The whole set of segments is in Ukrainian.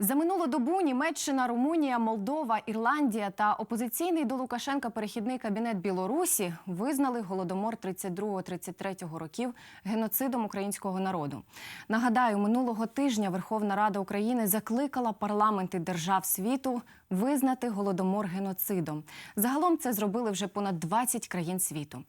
За минулу добу Німеччина, Румунія, Молдова, Ірландія та опозиційний до Лукашенка перехідний кабінет Білорусі визнали голодомор 32-33 років геноцидом українського народу. Нагадаю, минулого тижня Верховна Рада України закликала парламенти держав світу визнати голодомор геноцидом. Загалом це зробили вже понад 20 країн світу.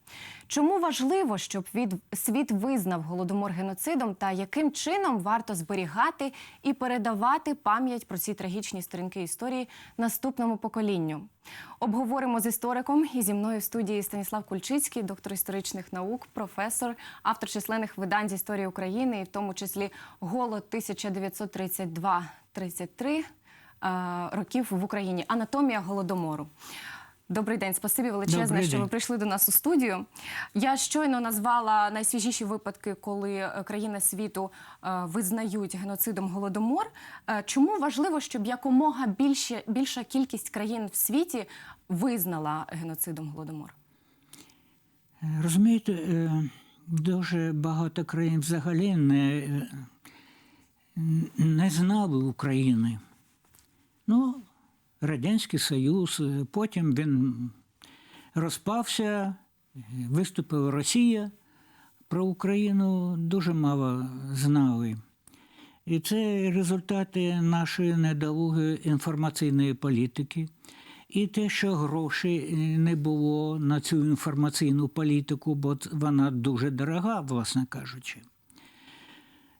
Чому важливо, щоб від світ визнав голодомор геноцидом та яким чином варто зберігати і передавати пам'ять про ці трагічні сторінки історії наступному поколінню? Обговоримо з істориком і зі мною в студії Станіслав Кульчицький, доктор історичних наук, професор, автор численних видань з історії України, і в тому числі голод 1932-33 е, років в Україні. Анатомія голодомору. Добрий день, спасибі величезне, Добрий що ви прийшли до нас у студію. Я щойно назвала найсвіжіші випадки, коли е, країни світу е, визнають геноцидом голодомор. Е, Чому важливо, щоб якомога більше більша кількість країн в світі визнала геноцидом голодомор? Розумієте, е, дуже багато країн взагалі не, е, не знали України. Ну, Радянський Союз, е, потім він розпався, виступила Росія. Про Україну дуже мало знали. І це результати нашої недолугої інформаційної політики. І те, що грошей е, не було на цю інформаційну політику, бо вона дуже дорога, власне кажучи.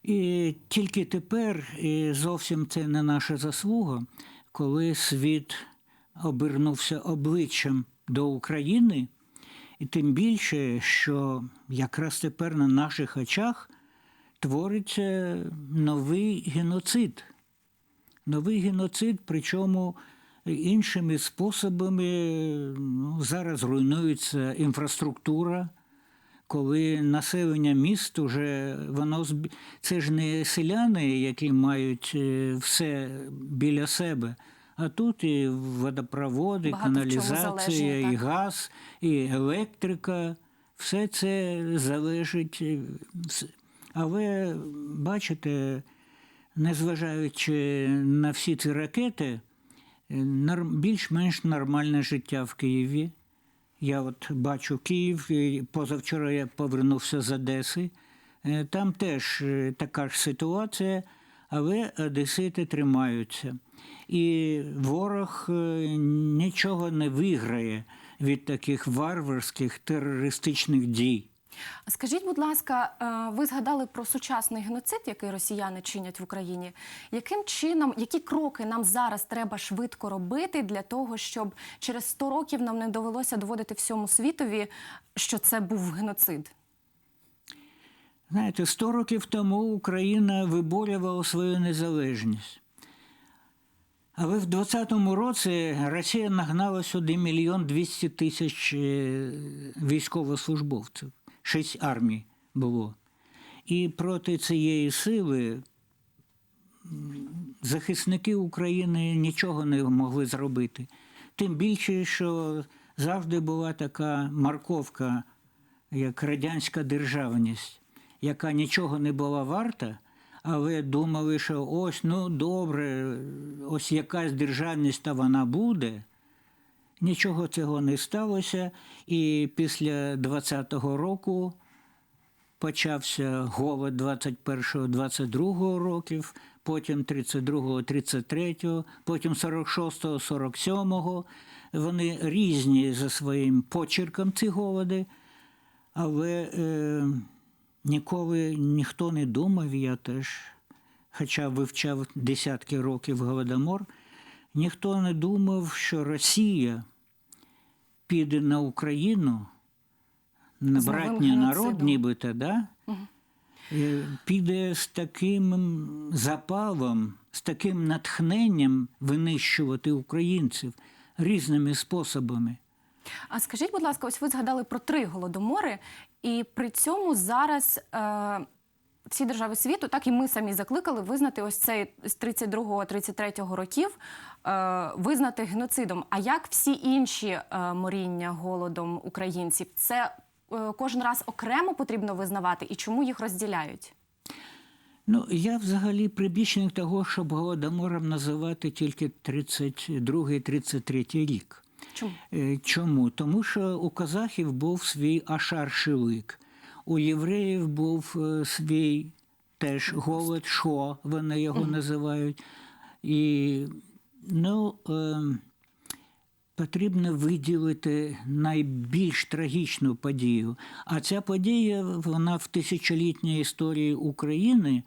І тільки тепер, і зовсім це не наша заслуга, коли світ обернувся обличчям до України, і тим більше, що якраз тепер на наших очах твориться новий геноцид. Новий геноцид, причому іншими способами ну, зараз руйнується інфраструктура, коли населення міст уже воно це ж не селяни, які мають е, все біля себе. А тут і водопроводи, Багато каналізація, залежні, і так. газ, і електрика. Все це залежить. Але бачите, незважаючи на всі ці ракети, е, більш-менш нормальне життя в Києві. Я от бачу Київ, позавчора я повернувся з Одеси. Е, Там теж е, така ж ситуація, але одесити тримаються. І ворог е, нічого не виграє від таких варварських терористичних дій. Скажіть, будь ласка, е, ви згадали про сучасний геноцид, який росіяни чинять в Україні. Яким чином, які кроки нам зараз треба швидко робити для того, щоб через 100 років нам не довелося доводити всьому світові, що це був геноцид? Знаєте, 100 років тому Україна виборювала свою незалежність. Але в 20-му році Росія нагнала сюди мільйон 200 тисяч е, військовослужбовців. Шість армій було. І проти цієї сили захисники України нічого не могли зробити. Тим більше, що завжди була така морковка, як радянська державність, яка нічого не була варта, але думали, що ось ну добре, ось якась державність та вона буде. Нічого цього не сталося, і після 20-го року почався голод 21-22 років, потім 32-го, 33-го, потім 46-го, 47-го. Вони різні за своїм почерком ці голоди, але е, ніколи ніхто не думав, я теж, хоча вивчав десятки років голодомор, ніхто не думав, що Росія піде на Україну, на братній народ, нібито, да? Е, піде з таким запалом, з таким натхненням винищувати українців різними способами. А скажіть, будь ласка, ось ви згадали про три голодомори, і при цьому зараз е, всі держави світу, так і ми самі закликали визнати ось цей з 32-33 років, е, визнати геноцидом. А як всі інші е, моріння голодом українців? Це е, кожен раз окремо потрібно визнавати, і чому їх розділяють? Ну, я взагалі прибічник того, щоб голодомором називати тільки 32-33 рік. Чому? Е, Чому? Тому що у казахів був свій ашар-шилик, у євреїв був е, свій теж голод, шо вони його називають. І ну, е, потрібно виділити найбільш трагічну подію. А ця подія, вона в тисячолітній історії України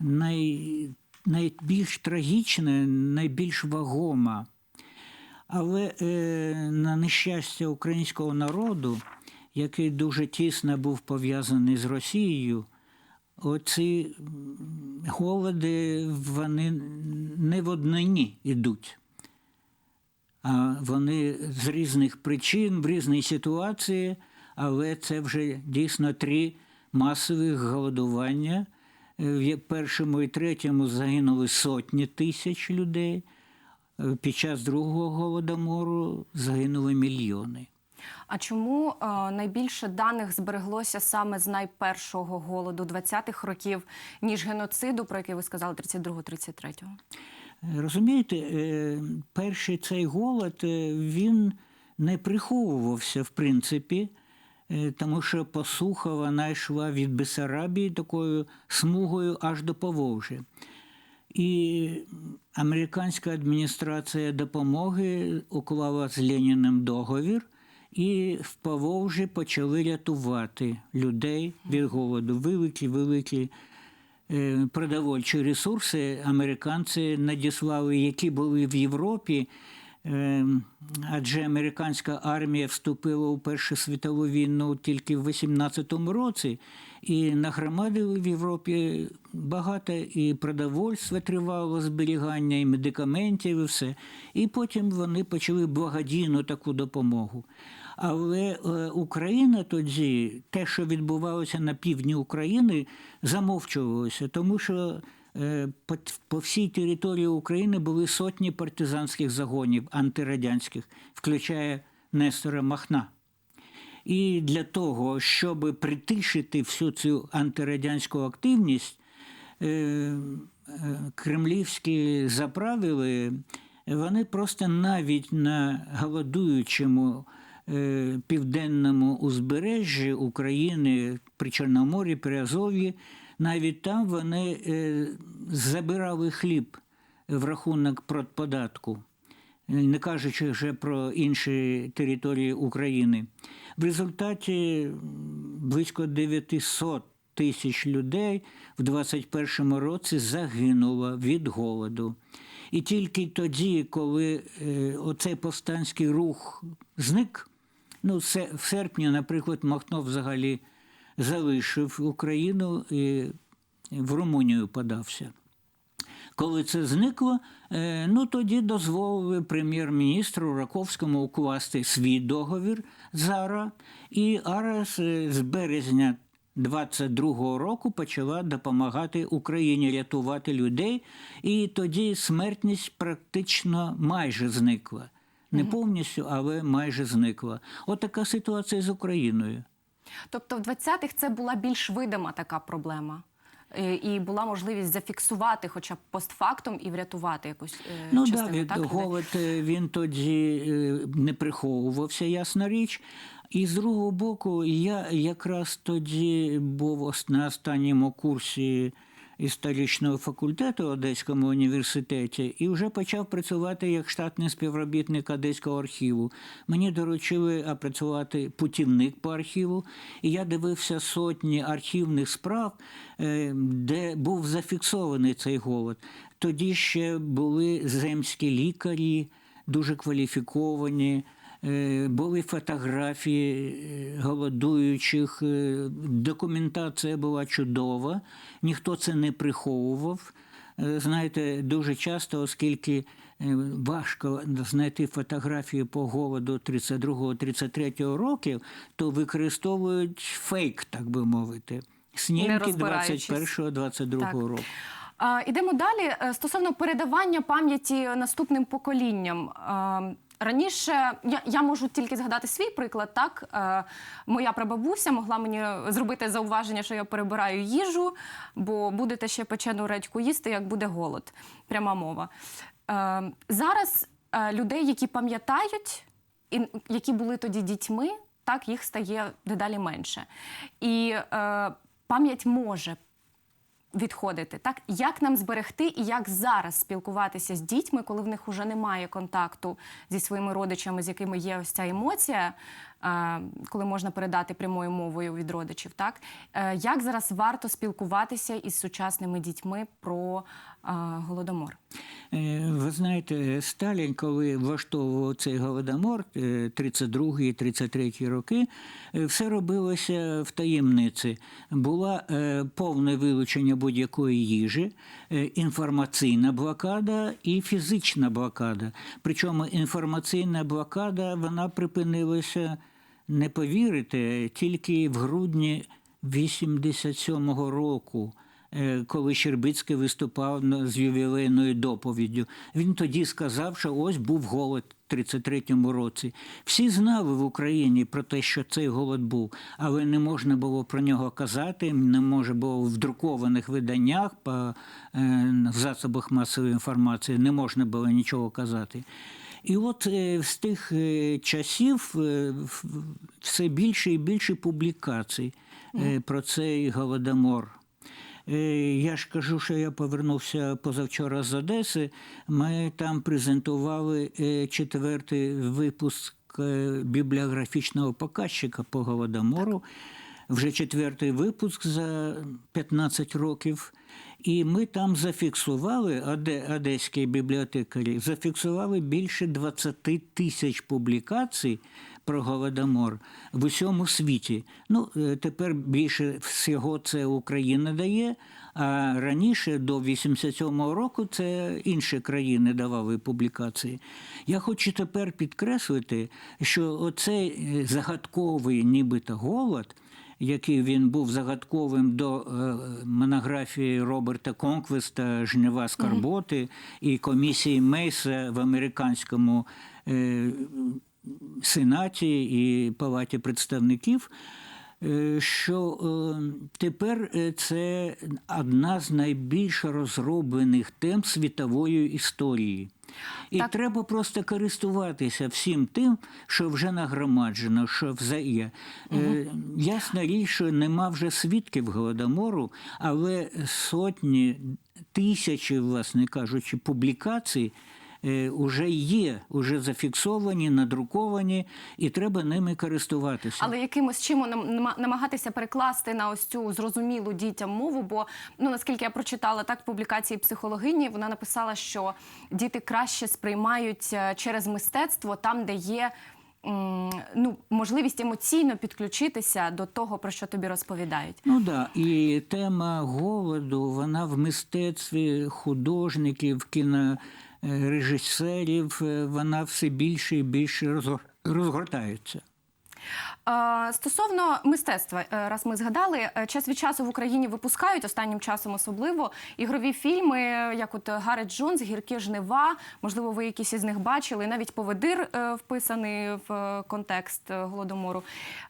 най, найбільш трагічна, найбільш вагома. Але е, на нещастя українського народу, який дуже тісно був пов'язаний з Росією, оці голоди вони не в однині йдуть, а вони з різних причин, в різній ситуації, але це вже дійсно три масових голодування. Е, В першому і третьому загинули сотні тисяч людей. Е, Під час другого голодомору загинули мільйони. А чому е, найбільше даних збереглося саме з найпершого голоду 20-х років, ніж геноциду, про який ви сказали 32-33-го? Е, Розумієте, е, перший цей голод е, він не приховувався, в принципі, тому що посуха вона йшла від Бесарабії такою смугою аж до Поволжя. І американська адміністрація допомоги уклала з Леніним договір, і в Поволжі почали рятувати людей від голоду. Великі, великі е, продовольчі ресурси американці надіслали, які були в Європі. Е, Адже американська армія вступила у Першу світову війну тільки в 18-му році, і нагромадили в Європі багато і продовольства тривало зберігання, і медикаментів, і все. І потім вони почали благодійну таку допомогу. Але е, Україна тоді, те, що відбувалося на півдні України, замовчувалося, тому що е, по, всій території України були сотні партизанських загонів антирадянських, включає Нестора Махна. І для того, щоб притишити всю цю антирадянську активність, е, кремлівські заправили, вони просто навіть на голодуючому південному узбережжі України при Чорноморі, при Азов'ї, навіть там вони е, забирали хліб в рахунок податку не кажучи вже про інші території України. В результаті близько 900 тисяч людей в 21-му році загинуло від голоду. І тільки тоді, коли е, оцей повстанський рух зник, ну, се- в серпні, наприклад, Махно взагалі залишив Україну і в Румунію подався. Коли це зникло, е, ну тоді дозволили прем'єр-міністру Раковському укласти свій договір з і АРА з, з березня 22-го року почала допомагати Україні рятувати людей, і тоді смертність практично майже зникла. Не повністю, але майже зникла. От така ситуація з Україною. Тобто в 20-х це була більш видима така проблема. Е, І була можливість зафіксувати хоча б постфактум і врятувати якусь е, Ну частину, да, так, голод е, він тоді не приховувався, ясна річ. І з другого боку, я якраз тоді був на останньому курсі історичного факультету Одеському університеті і вже почав працювати як штатний співробітник Одеського архіву. Мені доручили опрацювати путівник по архіву, і я дивився сотні архівних справ, е, де був зафіксований цей голод. Тоді ще були земські лікарі, дуже кваліфіковані. Е, Були фотографії е, голодуючих, е, документація була чудова, ніхто це не приховував. Знаєте, дуже часто, оскільки важко знайти фотографії по голоду 32-33 років, то використовують фейк, так би мовити, снімки розбираючись. 21-22 Так. року. Ідемо далі. Стосовно передавання пам'яті наступним поколінням. Раніше я, я можу тільки згадати свій приклад. Так, е, моя прабабуся могла мені зробити зауваження, що я перебираю їжу, бо будете ще печену редьку їсти, як буде голод. Пряма мова. Е, зараз е, людей, які пам'ятають, і які були тоді дітьми, так їх стає дедалі менше. І е, пам'ять може відходити. Так як нам зберегти і як зараз спілкуватися з дітьми, коли в них уже немає контакту зі своїми родичами, з якими є ось ця емоція, коли можна передати прямою мовою від родичів, так Е, як зараз варто спілкуватися із сучасними дітьми про голодомор? Е, Ви знаєте, Сталін, коли влаштовував цей голодомор, 32-33 роки, е, все робилося в таємниці. Була е, повне вилучення будь-якої їжі, інформаційна блокада і фізична блокада. Причому інформаційна блокада вона припинилася, не повірите, тільки в грудні 87-го року е, коли Щербицький виступав з ювілейною доповіддю. Він тоді сказав, що ось був голод в 33-му році. Всі знали в Україні про те, що цей голод був, але не можна було про нього казати, не може було в друкованих виданнях, по е, в засобах масової інформації не можна було нічого казати. І от е, з тих е, часів е, все більше і більше публікацій е, про цей голодомор. Е, Я ж кажу, що я повернувся позавчора з Одеси. Ми там презентували е, четвертий випуск е, бібліографічного показчика по голодомору. Вже четвертий випуск за 15 років. І ми там зафіксували, одеські бібліотекарі, зафіксували більше 20 тисяч публікацій про голодомор в усьому світі. Ну, е, тепер більше всього це Україна дає, а раніше, до 87-го року, це інші країни давали публікації. Я хочу тепер підкреслити, що оцей е, загадковий нібито голод – який він був загадковим до е, монографії Роберта Конквеста Жнива Скарботи і комісії Мейса в американському е, сенаті і палаті представників. е, Що е, тепер е, це одна з найбільш розроблених тем світової історії. І Так. треба просто користуватися всім тим, що вже нагромаджено, що вже є. Е, ясна річ, що нема вже свідків голодомору, але сотні, тисячі, власне кажучи, публікацій. Е, Уже є, уже зафіксовані, надруковані, і треба ними користуватися. Але якимось чим нам- намагатися перекласти на ось цю зрозумілу дітям мову. Бо ну наскільки я прочитала так в публікації психологині, вона написала, що діти краще сприймають е, через мистецтво там, де є. Ну, можливість емоційно підключитися до того, про що тобі розповідають. Ну да, і тема голоду, вона в мистецтві художників, кінорежисерів, е, вона все більше і більше розгор- розгортається. Е, Стосовно мистецтва, е, раз ми згадали, е, час від часу в Україні випускають останнім часом особливо ігрові фільми, як от Гарет Джонс, Гіркі жнива. Можливо, ви якісь із них бачили. Навіть поведир е, вписаний в е, контекст е, голодомору.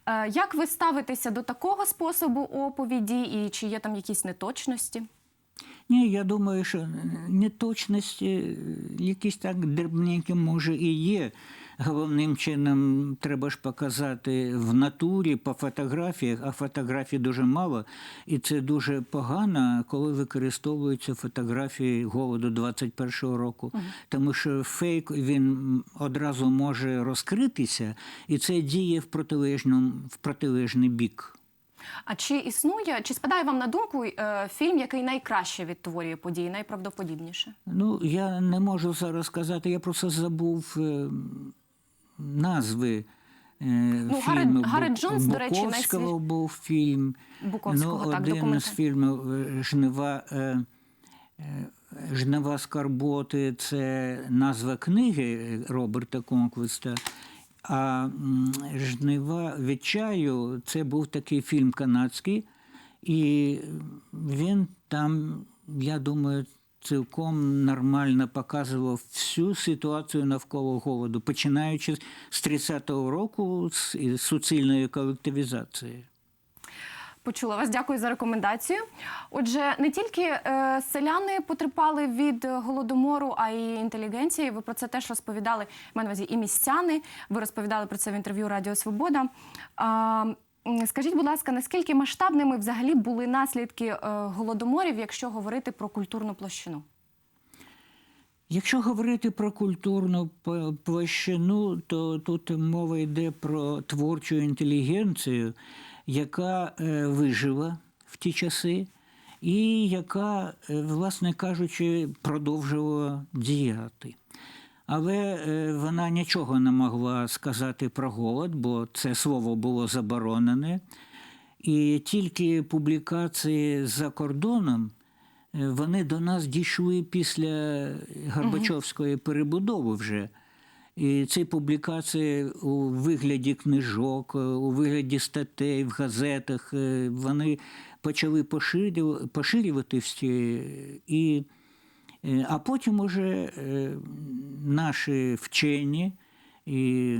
Е, Як ви ставитеся до такого способу оповіді, і чи є там якісь неточності? Ні, я думаю, що неточності е, якісь так дрібненькі, може, і є. Головним чином треба ж показати в натурі по фотографіях, а фотографій дуже мало, і це дуже погано, коли використовуються фотографії голоду 21-го року. Тому що фейк він одразу може розкритися, і це діє в протилежному в протилежний бік. А чи існує, чи спадає вам на думку е, фільм, який найкраще відтворює події, найправдоподібніше? Ну, я не можу зараз сказати, я просто забув е, назви. е, Ну. Гарет Бу- Джонс, до речі, Буковського найсвіж- був фільм. Буковського, ну, так, один документальний. з фільмів е, Жнива, е, Жнива Скарботи це назва книги Роберта Конквеста. А Жнива відчаю це був такий фільм канадський, і він там, я думаю, цілком нормально показував всю ситуацію навколо голоду, починаючи з 30-го року з суцільної колективізації. Почула вас. Дякую за рекомендацію. Отже, не тільки е, селяни потерпали від е, голодомору, а й інтелігенції. Ви про це теж розповідали. на увазі і містяни. Ви розповідали про це в інтерв'ю Радіо Свобода. М, скажіть, будь ласка, наскільки масштабними взагалі були наслідки е, голодоморів, якщо говорити про культурну площину? Якщо говорити про культурну площину, то тут мова йде про творчу інтелігенцію, яка е, вижила в ті часи, і яка, е, власне кажучи, продовжувала діяти. Але е, вона нічого не могла сказати про голод, бо це слово було заборонене. І тільки публікації за кордоном вони до нас дійшли після Горбачовської перебудови вже. І ці публікації у вигляді книжок, е, у вигляді статей в газетах, е, вони почали поширю- поширювати всі. І, е, а потім уже е, наші вчені і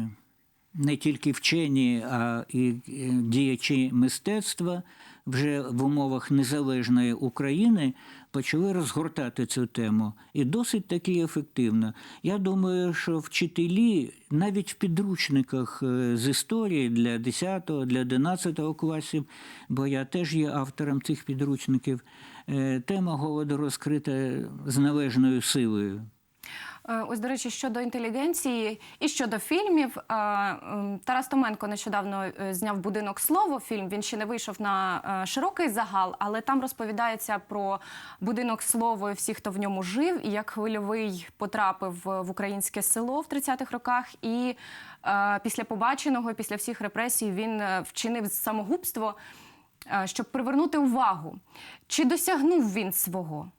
не тільки вчені, а і е, діячі мистецтва вже в умовах незалежної України почали розгортати цю тему. І досить таки ефективно. Я думаю, що вчителі навіть в підручниках е, з історії для 10, для 11 класів, бо я теж є автором цих підручників, е, тема голоду розкрита з належною силою. Е, Ось, до речі, щодо інтелігенції і щодо фільмів, е, Тарас Томенко нещодавно е, зняв будинок слово. Фільм він ще не вийшов на широкий загал, але там розповідається про будинок слово і всіх, хто в ньому жив, і як хвильовий потрапив в українське село в 30-х роках. І після побаченого, після всіх репресій, він вчинив самогубство, щоб привернути увагу. Чи досягнув він свого?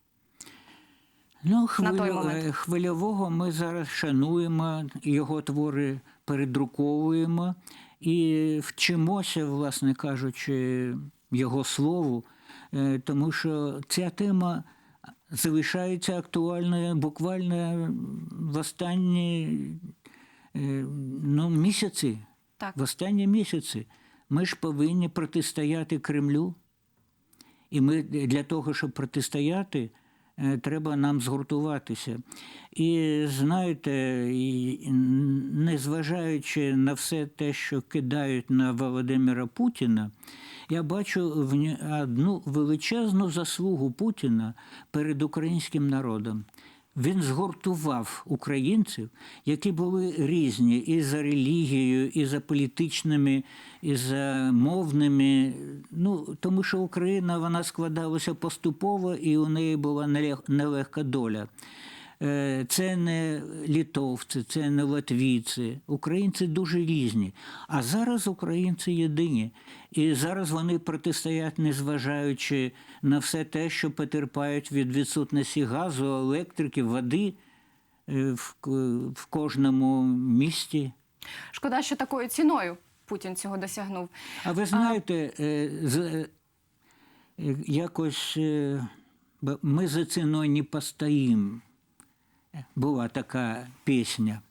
Ну, на той момент? е, хвильового ми зараз шануємо, його твори передруковуємо і вчимося, власне кажучи, його слову, е, тому що ця тема залишається актуальною буквально в останні е, ну, місяці. Так. В останні місяці ми ж повинні протистояти Кремлю. І ми для того, щоб протистояти, треба нам згуртуватися. І знаєте, незважаючи на все те, що кидають на Володимира Путіна, я бачу в одну величезну заслугу Путіна перед українським народом. Він згуртував українців, які були різні і за релігією, і за політичними, і за мовними. Ну, тому що Україна вона складалася поступово, і у неї була нелег- нелегка доля. Е, Це не літовці, це не латвійці. Українці дуже різні. А зараз українці єдині. І зараз вони протистоять, незважаючи на все те, що потерпають від відсутності газу, електрики, води е, в, кожному місті. Шкода, що такою ціною Путін цього досягнув. А ви знаєте, з- е, якось ми за ціною не постоїмо. Була така пісня.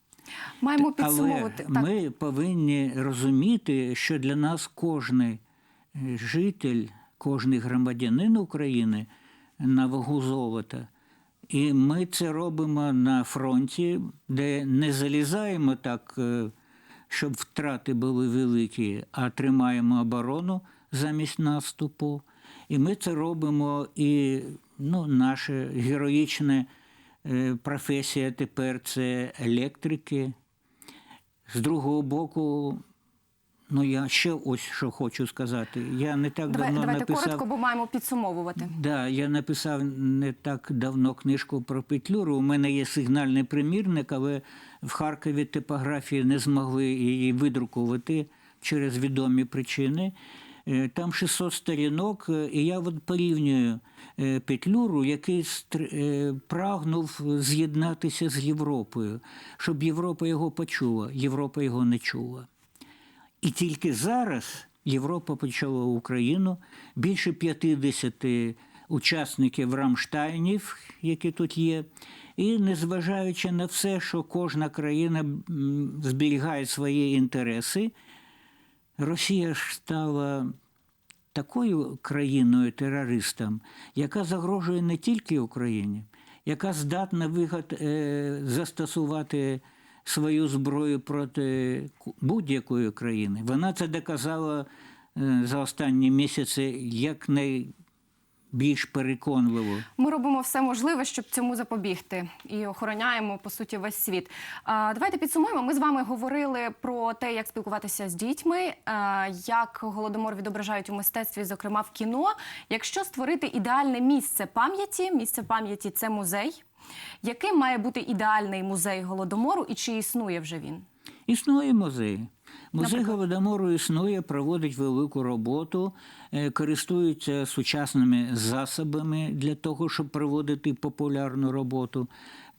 Маємо Але підсумовувати. Так. ми повинні розуміти, що для нас е, житель, кожний громадянин України на вагу золота. І ми це робимо на фронті, де не залізаємо так, е, щоб втрати були великі, а тримаємо оборону замість наступу. І ми це робимо, і ну, наша героїчна е, професія тепер це електрики. З другого боку, ну я ще ось що хочу сказати. Я не так Давай, давно давайте написав. коротко, бо маємо підсумовувати. Да, я написав не так давно книжку про Петлюру. У мене є сигнальний примірник, але в Харкові типографії не змогли її видрукувати через відомі причини. Е, Там 600 сторінок, е, і я от порівнюю е, Петлюру, який прагнув з'єднатися з Європою, щоб Європа його почула. Європа його не чула. І тільки зараз Європа почала Україну більше 50 учасників Рамштайнів, які тут є. І незважаючи на все, що кожна країна зберігає свої інтереси, Росія ж стала такою країною терористом, яка загрожує не тільки Україні, яка здатна вигад, е, застосувати свою зброю проти будь-якої країни. Вона це доказала е, за останні місяці якнайбільш переконливо. Ми робимо все можливе, щоб цьому запобігти, і охороняємо по суті весь світ. А, давайте підсумуємо. Ми з вами говорили про те, як спілкуватися з дітьми, а, як голодомор відображають у мистецтві, зокрема в кіно. Якщо створити ідеальне місце пам'яті, місце пам'яті це музей. Яким має бути ідеальний музей голодомору і чи існує вже він? Існує музей. Музей Голодомору існує, проводить велику роботу, е, користується сучасними засобами для того, щоб проводити популярну роботу.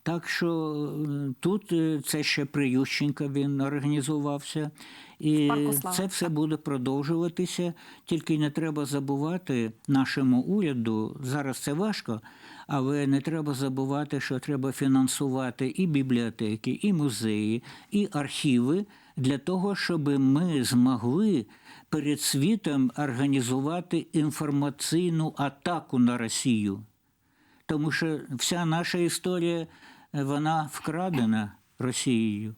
Так що е, тут е, це ще при Ющенка він організувався. І це все буде продовжуватися. Тільки не треба забувати нашому уряду. Зараз це важко, але не треба забувати, що треба фінансувати і бібліотеки, і музеї, і архіви для того, щоб ми змогли перед світом організувати інформаційну атаку на Росію. Тому що вся наша історія вона вкрадена Росією.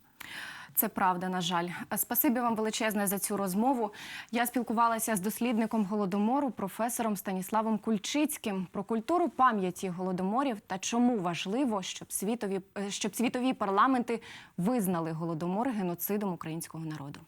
Це правда, на жаль. Спасибі вам величезне за цю розмову. Я спілкувалася з дослідником голодомору, професором Станіславом Кульчицьким про культуру пам'яті голодоморів та чому важливо, щоб світові е, щоб світові парламенти визнали голодомор геноцидом українського народу.